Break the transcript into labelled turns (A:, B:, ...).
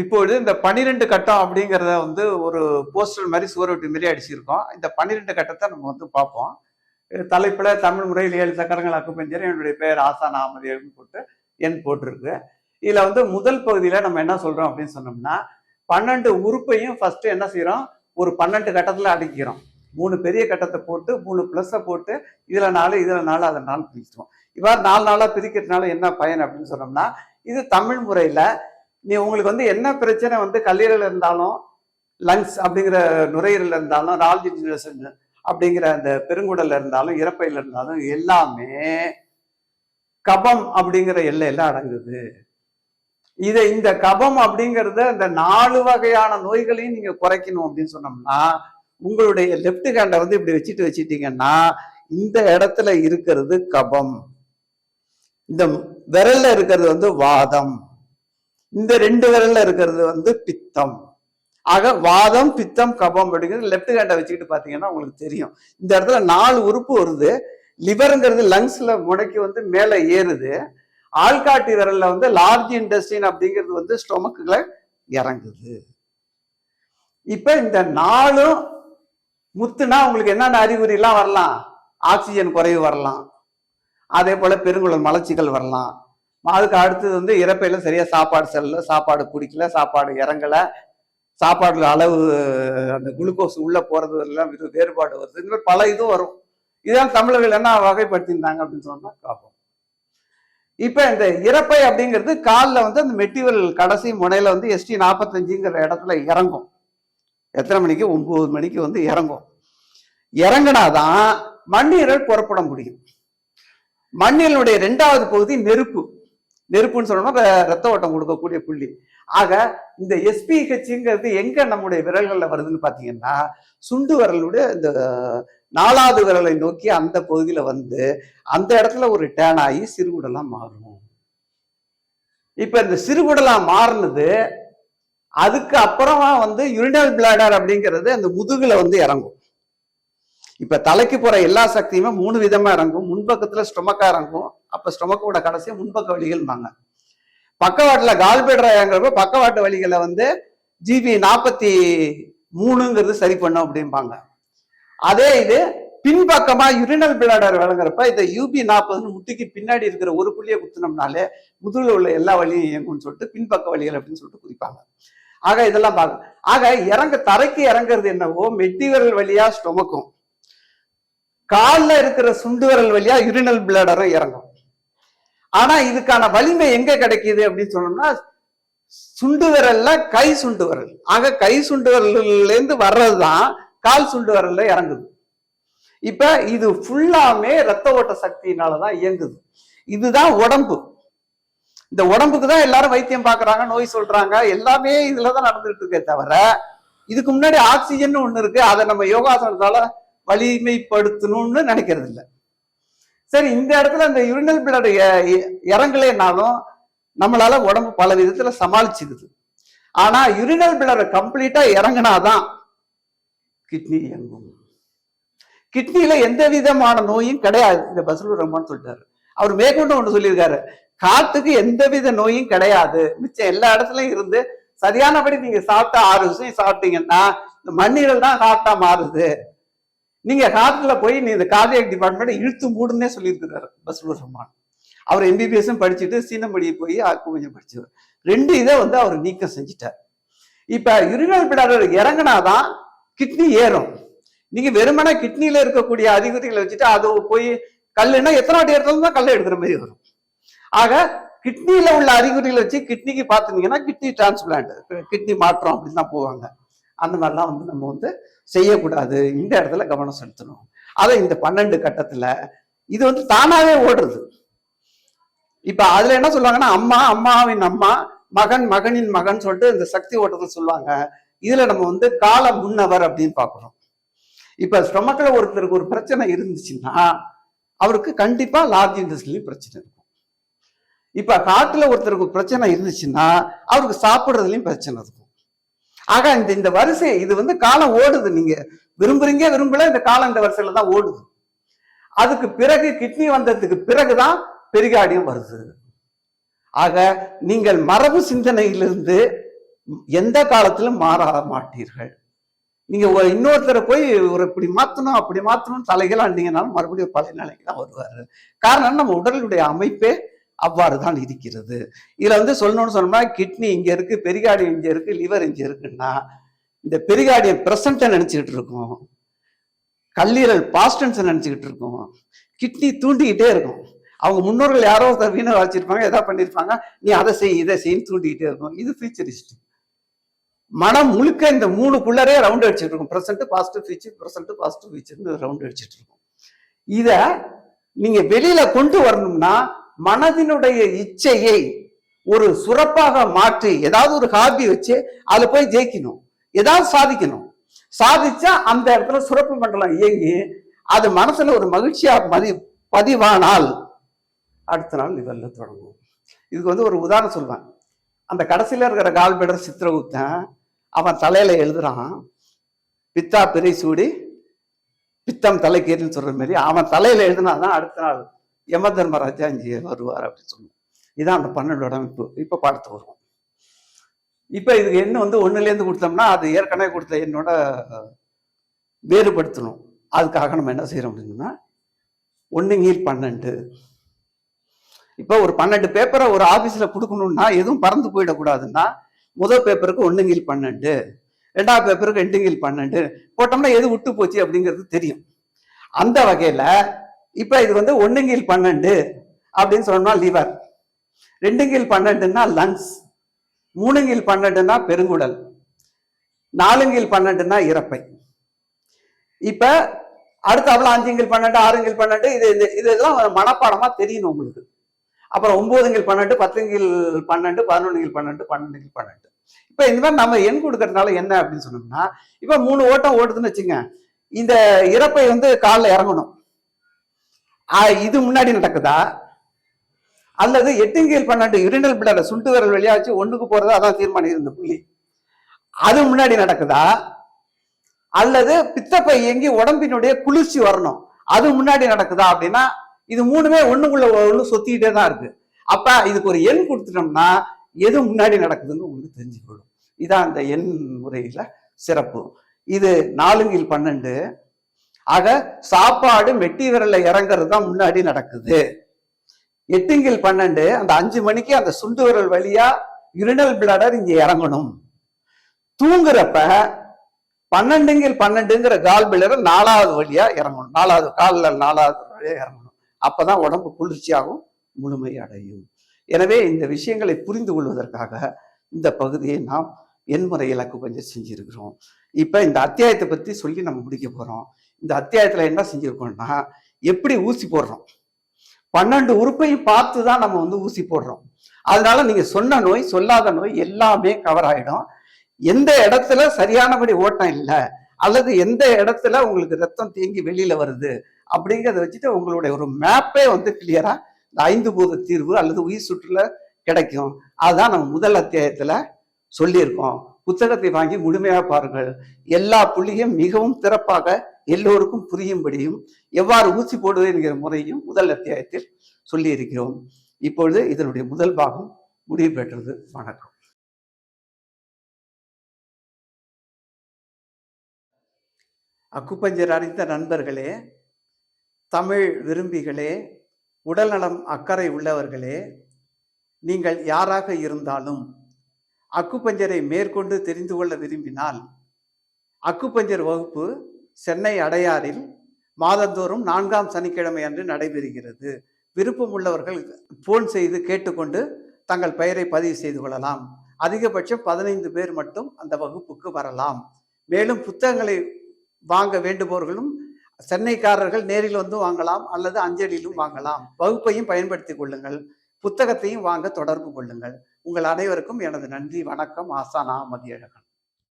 A: இப்பொழுது இந்த பன்னிரெண்டு கட்டம் அப்படிங்கிறத வந்து ஒரு போஸ்டர் மாதிரி சுவரொட்டி மாதிரி அடிச்சிருக்கோம். இந்த பன்னிரெண்டு கட்டத்தை நம்ம வந்து பார்ப்போம். தலைப்பில் தமிழ் முறையில் ஏழு சக்கரங்கள் அக்குப்பஞ்சர் என்னுடைய பெயர் ஆசா அகமது போட்டு எண் போட்டிருக்கு. இதில் வந்து முதல் பகுதியில் நம்ம என்ன சொல்கிறோம் அப்படின்னு சொன்னோம்னா பன்னெண்டு உறுப்பையும் ஃபஸ்ட்டு என்ன செய்கிறோம் ஒரு பன்னெண்டு கட்டத்தில் அடக்கிறோம். மூணு பெரிய கட்டத்தை போட்டு மூணு ப்ளஸ்ஸை போட்டு இதில் நாலு இதில் நாலு அதை நாலு பிரிச்சிட்டோம் இவ்வாறு நாலு நாளாக பிரிக்கிறதுனால என்ன பயன் அப்படின்னு சொன்னோம்னா இது தமிழ் முறையில் நீ உங்களுக்கு வந்து என்ன பிரச்சனை வந்து கல்லீரல் இருந்தாலும் லங்ஸ் அப்படிங்கிற நுரையீரல் இருந்தாலும் ரால்ஜின் அப்படிங்கிற அந்த பெருங்குடல்ல இருந்தாலும் இறப்பையில் இருந்தாலும் எல்லாமே கபம் அப்படிங்கிற எல்லையில அடங்குது. இதை இந்த கபம் அப்படிங்கிறத இந்த நாலு வகையான நோய்களையும் நீங்க குறைக்கணும் அப்படின்னு சொன்னோம்னா உங்களுடைய லெப்ட் ஹேண்டை வந்து இப்படி வச்சுட்டு வச்சுட்டீங்கன்னா இந்த இடத்துல இருக்கிறது கபம். இந்த விரல்ல இருக்கிறது வந்து வாதம். இந்த ரெண்டு விரல்ல இருக்கிறது வந்து பித்தம். ஆக வாதம் பித்தம் கபம் அப்படிங்கிறது லெஃப்ட் ஹேண்டை வச்சுக்கிட்டு பார்த்தீங்கன்னா உங்களுக்கு தெரியும். இந்த இடத்துல நாலு உறுப்பு வருது. லிவருங்கிறது லங்ஸ்ல முடக்கி வந்து மேலே ஏறுது. ஆள்காட்டி விரல்ல வந்து லார்ஜ் இன்டெஸ்டின் அப்படிங்கிறது வந்து ஸ்டொமக்குல இறங்குது. இப்ப இந்த நாளும் முத்துனா உங்களுக்கு என்னென்ன அறிகுறிலாம் வரலாம்? ஆக்சிஜன் குறைவு வரலாம். அதே போல பெருங்குளம் மலச்சிகள் வரலாம். அதுக்கு அடுத்தது வந்து இறப்பையில சரியா சாப்பாடு செல்லல சாப்பாடு குடிக்கல சாப்பாடு இறங்கல சாப்பாடுல அளவு அந்த குளுக்கோஸ் உள்ள போறது எல்லாம் இது வேறுபாடு வருது. இந்த மாதிரி பல இதுவும் வரும். இதான் தமிழர்கள் என்ன வகைப்படுத்தியிருந்தாங்க அப்படின்னு சொன்னா பார்ப்போம் இப்ப இந்த இறப்பை அப்படிங்கிறது காலில் வந்து அந்த மெட்டிவல் கடைசி முனையில வந்து எஸ்டி நாற்பத்தஞ்சுங்கிற இடத்துல இறங்கும். எத்தனை மணிக்கு? ஒன்பது மணிக்கு வந்து இறங்கும். இறங்கினாதான் மண்ணீரல் புறப்பட முடியும். மண்ணீரலுடைய ரெண்டாவது பகுதி நெருப்பு. நெருப்புன்னு சொன்னோம்னா ரத்த ஓட்டம் கொடுக்கக்கூடிய புள்ளி. ஆக இந்த எஸ்பிஹெச்ங்கிறது எங்க நம்முடைய விரல்களில் வருதுன்னு பார்த்தீங்கன்னா சுண்டு விரலுடைய இந்த நாலாவது விரலை நோக்கி அந்த பகுதியில வந்து அந்த இடத்துல ஒரு டேன் ஆகி சிறுகுடலா மாறும். இப்ப இந்த சிறுகுடலா மாறினது அதுக்கு அப்புறமா வந்து யூரினல் பிளாடர் அப்படிங்கிறது அந்த முதுகுல வந்து இறங்கும். இப்ப தலைக்கு போற எல்லா சக்தியுமே மூணு விதமா இறங்கும். முன்பக்கத்துல ஸ்டொமக்கா இறங்கும். அப்ப ஸ்டொமக்கோட கடைசியா முன்பக்க வலிகள்பாங்க பக்கவாட்டுல கால்பேடரா இறங்குறப்ப பக்கவாட்டு வலிகளை வந்து ஜிபி நாற்பத்தி மூணுங்கிறது சரி பண்ணும் அப்படிம்பாங்க. அதே இது பின்பக்கமா யுரினல் பிளாடர் வழங்குறப்ப இந்த யூபி நாற்பதுன்னு முட்டிக்கு பின்னாடி இருக்கிற ஒரு புள்ளியை குத்துனோம்னாலே முதுகில் உள்ள எல்லா வழியும் இயங்கும்னு சொல்லிட்டு பின்பக்க வழிகள் அப்படின்னு சொல்லிட்டு குறிப்பாங்க ஆக இதெல்லாம் பார்க்க ஆக இறங்க தரைக்கு இறங்குறது என்னவோ மெட்டி விரல் வழியா ஸ்டொமக்கும். கால்ல இருக்கிற சுண்டு விரல் வழியா யுரினல் பிளாடரும் இறங்கும். ஆனா இதுக்கான வலிமை எங்க கிடைக்கிது அப்படின்னு சொன்னோம்னா சுண்டு விரல்ல கை சுண்டு விரல். ஆக கை சுண்டு விரல்ல இருந்து வர்றதுதான் கால் சுண்டு விரல்ல இறங்குது. இப்ப இது ஃபுல்லாமே ரத்த ஓட்ட சக்தியினாலதான் இயங்குது. இதுதான் உடம்பு. இந்த உடம்புக்கு தான் எல்லாரும் வைத்தியம் பாக்குறாங்க நோய் சொல்றாங்க எல்லாமே இதுலதான் நடந்துட்டு இருக்கே தவிர இதுக்கு முன்னாடி ஆக்சிஜன் ஒண்ணு இருக்கு அதை நம்ம யோகாசனத்தால வலிமைப்படுத்தணும்னு நினைக்கிறது இல்லை சரி இந்த இடத்துல அந்த யுரினல் பிளட் இறங்கலைனாலும் நம்மளால உடம்பு பல விதத்துல சமாளிச்சுக்குது. ஆனா யுரினல் பிளட் கம்ப்ளீட்டா இறங்கினாதான் கிட்னி இயங்கும். கிட்னியில எந்த விதமான நோயும் கிடையாது. இந்த பசுலூர் ரஹ்மான் சொல்லிட்டாரு. அவர் மேற்கொண்டு ஒன்று சொல்லியிருக்காரு. காத்துக்கு எந்த வித நோயும் கிடையாது. மிச்சம் எல்லா இடத்துலயும் இருந்து சரியானபடி நீங்க சாப்பிட்டா ஆறு விஷயம் சாப்பிட்டீங்கன்னா இந்த மண்ணீரல் தான் சாப்பிட்டா மாறுது. நீங்க காதுல போய் நீ இந்த கார்டியக் டிபார்ட்மெண்ட் இழுத்து மூடுன்னே சொல்லியிருக்கிறாரு பஸ்லூர் ரஹ்மான் அவர் எம்பிபிஎஸ்ஸும் படிச்சுட்டு சீனம்படி போய் கொஞ்சம் படிச்சவர் ரெண்டு இதை வந்து அவர் நீக்கம் செஞ்சுட்டார். இப்ப இருநாள் பிடாரர் இறங்கினாதான் கிட்னி ஏறும். நீங்க வெறுமனே கிட்னியில இருக்கக்கூடிய அதிகரிகளை வச்சுட்டு அது போய் கல்லுன்னா எத்தனை வாட்டி எடுத்தாலும் தான் கல்லை எடுக்கிற மாதிரி வரும். ஆக கிட்னியில உள்ள அறிகுறிகளை வச்சு கிட்னிக்கு பார்த்துட்டீங்கன்னா கிட்னி டிரான்ஸ்பிளான்ட் கிட்னி மாற்றம் அப்படின்னு தான் போவாங்க. அந்த மாதிரிலாம் வந்து நம்ம வந்து செய்யக்கூடாது. இந்த இடத்துல கவனம் செலுத்தணும். அதை இந்த பன்னெண்டு கட்டத்தில் இது வந்து தானாகவே ஓடுறது. இப்போ அதில் என்ன சொல்லுவாங்கன்னா அம்மா அம்மாவின் அம்மா மகன் மகனின் மகன் சொல்லிட்டு இந்த சக்தி ஓட்டத்தை சொல்லுவாங்க. இதில் நம்ம வந்து கால முன்னவர் அப்படின்னு பார்க்குறோம் இப்போ ஸ்டொமக்கில் ஒருத்தருக்கு ஒரு பிரச்சனை இருந்துச்சுன்னா அவருக்கு கண்டிப்பாக லார்ஜ் இண்டஸ்ட்ரிலையும் பிரச்சனை இருக்கும். இப்போ காட்டில் ஒருத்தருக்கு பிரச்சனை இருந்துச்சுன்னா அவருக்கு சாப்பிட்றதுலையும் பிரச்சனை இருக்கும். ஆக இந்த இந்த வரிசை இது வந்து காலம் ஓடுது. நீங்க விரும்புறீங்க விரும்பல இந்த காலம் இந்த வரிசையில தான் ஓடுது. அதுக்கு பிறகு கிட்னி வந்ததுக்கு பிறகுதான் பெரிகாடியம் வருது. ஆக நீங்கள் மரபு சிந்தனையிலிருந்து எந்த காலத்திலும் மாற மாட்டீர்கள். நீங்க இன்னொருத்தரை போய் ஒரு இப்படி மாத்தணும் அப்படி மாத்தணும் தலைகள் அண்டிங்கனாலும் மறுபடியும் பழைய நிலைக்கு தான் வருவாரு. காரணம் நம்ம உடலுடைய அமைப்பே அவ்வாறு தான் இருக்கிறது. இதில் வந்து சொல்லணும்னு சொன்னோம்னா கிட்னி இங்கே இருக்குது பெரிகார்டி இங்கே இருக்குது லிவர் இங்கே இருக்குன்னா இந்த பெரிகார்டிய ப்ரெசண்ட்டை நினச்சிக்கிட்டு இருக்கோம். கல்லீரல் பாஸ்டன்ஸை நினச்சிக்கிட்டு இருக்கோம். கிட்னி தூண்டிக்கிட்டே இருக்கும். அவங்க முன்னோர்கள் யாரோ ஒருத்தர் வீணை வச்சிருப்பாங்க எதாவது பண்ணியிருப்பாங்க நீ அதை செய் இதை செய்யின்னு தூண்டிக்கிட்டே இருக்கும். இது ஃபியூச்சரிஸ்ட் மனம் முழுக்க இந்த மூணுக்குள்ளரே ரவுண்ட் அடிச்சுட்டு இருக்கும். Present positive future present positive ஃபியூச்சர்னு round அடிச்சுட்டு இருக்கும். இதை நீங்கள் வெளியில் கொண்டு வரணும்னா மனதினுடைய இச்சையை ஒரு சுரப்பாக மாற்றி ஏதாவது ஒரு ஹாபி வச்சு அதில் போய் ஜெயிக்கணும். ஏதாவது சாதிக்கணும். சாதிச்சா அந்த இடத்துல சுரப்பு மண்டலம் இயங்கி அது மனசுல ஒரு மகிழ்ச்சியா மதி பதிவானால் அடுத்த நாள் லிவர்ல தொடங்கும். இதுக்கு வந்து ஒரு உதாரணம் சொல்லுவேன் அந்த கடைசியில் இருக்கிற கால்பெடர் சித்திரகுப்தன் அவன் தலையில எழுதுறான் பித்தா பிறை சூடி பித்தம் தலைக்கேறின்னு சொல்ற மாதிரி. அவன் தலையில எழுதினாதான் அடுத்த நாள் யம தர்மராஜா இங்கே வருவார் அப்படின்னு சொல்லுவோம் இதான் அந்த பன்னெண்டோட அமைப்பு. இப்போ பாடத்து வருவோம். இப்போ இதுக்கு எண்ணு வந்து ஒன்றுலேருந்து கொடுத்தோம்னா அது ஏற்கனவே கொடுத்த எண்ணோட வேறுபடுத்தணும். அதுக்காக நம்ம என்ன செய்கிறோம் அப்படின்னா ஒண்ணுங்கீழ் பன்னெண்டு. இப்போ ஒரு பன்னெண்டு பேப்பரை ஒரு ஆஃபீஸில் கொடுக்கணும்னா எதுவும் பறந்து போயிடக்கூடாதுன்னா முதல் பேப்பருக்கு ஒண்ணுங்கீழ் பன்னெண்டு. ரெண்டாவது பேப்பருக்கு ரெண்டுங்கீழ் பன்னெண்டு. போட்டோம்னா எது விட்டு போச்சு அப்படிங்கிறது தெரியும். அந்த வகையில் இப்ப இது வந்து ஒண்ணுங்கீழ் பன்னெண்டு அப்படின்னு சொன்னோம்னா லிவர் ரெண்டுங்கீழ் பன்னெண்டுன்னா லங்ஸ் மூணுங்கீழ் பன்னெண்டுன்னா பெருங்குடல். நாலுங்கீழ் பன்னெண்டுன்னா இறப்பை. இப்ப அடுத்த அவ்வளவு அஞ்சுங்கில் பன்னெண்டு ஆறுங்கில் பன்னெண்டு இது இது இதெல்லாம் மனப்பாடமா தெரியணும் உங்களுக்கு. அப்புறம் ஒன்பதுங்கில் பன்னெண்டு பத்துங்கில் பன்னெண்டு பதினொன்றுங்கில் பன்னெண்டு பன்னெண்டுங்கில் பன்னெண்டு. இப்ப இந்த மாதிரி நம்ம எண் கொடுக்கறதுனால என்ன அப்படின்னு சொன்னோம்னா இப்ப மூணு ஓட்டம் ஓடுதுன்னு வச்சுங்க இந்த இறப்பை வந்து காலில் இறங்கணும். இது முன்னாடி நடக்குதா? அல்லது எட்டுங்கில் பன்னெண்டு யுரினல் பிளட சுண்டு விரல் வெளியா வச்சு ஒண்ணுக்கு போறதா? அதான் தீர்மானம் இருந்த புள்ளி. அது முன்னாடி நடக்குதா? அல்லது பித்தப்பை இயங்கி உடம்பினுடைய குளிர்ச்சி வரணும். அது முன்னாடி நடக்குதா அப்படின்னா இது மூணுமே ஒண்ணுக்குள்ள ஒண்ணு சொத்திக்கிட்டே தான் இருக்கு. அப்ப இதுக்கு ஒரு எண் கொடுத்துட்டோம்னா எது முன்னாடி நடக்குதுன்னு உங்களுக்கு தெரிஞ்சுக்கொள்ளும் இதான் அந்த எண் முறையில சிறப்பு. இது நாலுங்கில் பன்னெண்டு ஆக சாப்பாடு மெட்டி விரல்ல இறங்குறது தான் முன்னாடி நடக்குது. எட்டுங்கில் பன்னெண்டு அந்த அஞ்சு மணிக்கு அந்த சுண்டு விரல் வழியா யுரினல் பிளடர் இங்க இறங்கணும். தூங்குறப்ப பன்னெண்டுங்கில் பன்னெண்டுங்கிற கால் பிளடர் நாலாவது வழியா இறங்கணும். நாலாவது காலில் நாலாவது வழியா இறங்கணும். அப்பதான் உடம்பு குளிர்ச்சியாகும் முழுமை அடையும். எனவே இந்த விஷயங்களை புரிந்து கொள்வதற்காக இந்த பகுதியை நாம் எண்முறை இலக்கு கொஞ்சம் செஞ்சிருக்கிறோம். இப்ப இந்த அத்தியாயத்தை பத்தி சொல்லி நம்ம முடிக்க போறோம். இந்த அத்தியாயத்துல என்ன செஞ்சிருக்கோம்னா எப்படி ஊசி போடுறோம்? பன்னெண்டு உறுப்பையும் பார்த்து தான் நம்ம வந்து ஊசி போடுறோம். அதனால நீங்க சொன்ன நோய் சொல்லாத நோய் எல்லாமே கவர் ஆயிடும். எந்த இடத்துல சரியானபடி ஓட்டம் இல்லை அல்லது எந்த இடத்துல உங்களுக்கு ரத்தம் தேங்கி வெளியில வருது அப்படிங்கிறத வச்சுட்டு உங்களுடைய ஒரு மேப்பே வந்து கிளியரா இந்த ஐந்து பூத தீர்வு அல்லது உயிர் சுற்றுல கிடைக்கும். அதுதான் நம்ம முதல் அத்தியாயத்துல சொல்லியிருக்கோம். புத்தகத்தை வாங்கி முழுமையாக பாருங்கள். எல்லா புள்ளியும் மிகவும் சிறப்பாக எல்லோருக்கும் புரியும்படியும் எவ்வாறு ஊசி போடுவது என்கிற முறையும் முதல் அத்தியாயத்தில் சொல்லி இருக்கிறோம் இப்பொழுது இதனுடைய முதல் பாகம் முடிவு பெற்றது. வணக்கம். அக்குப்பஞ்சர் அறிந்த நண்பர்களே தமிழ் விரும்பிகளே உடல்நலம் அக்கறை உள்ளவர்களே நீங்கள் யாராக இருந்தாலும் அக்குப்பஞ்சரை மேற்கொண்டு தெரிந்து கொள்ள விரும்பினால் அக்குப்பஞ்சர் வகுப்பு சென்னை அடையாறில் மாதந்தோறும் நான்காம் சனிக்கிழமை அன்று நடைபெறுகிறது. விருப்பம் உள்ளவர்கள் போன் செய்து கேட்டுக்கொண்டு தங்கள் பெயரை பதிவு செய்து கொள்ளலாம். அதிகபட்சம் பதினைந்து பேர் மட்டும் அந்த வகுப்புக்கு வரலாம். மேலும் புத்தகங்களை வாங்க வேண்டுபவர்களும் சென்னைக்காரர்கள் நேரில் வந்து வாங்கலாம் அல்லது அஞ்சலிலும் வாங்கலாம். வகுப்பையும் பயன்படுத்திக் கொள்ளுங்கள். புத்தகத்தையும் வாங்க தொடர்பு கொள்ளுங்கள். உங்கள் அனைவருக்கும் எனது நன்றி வணக்கம். ஆசானா மதியழகன்.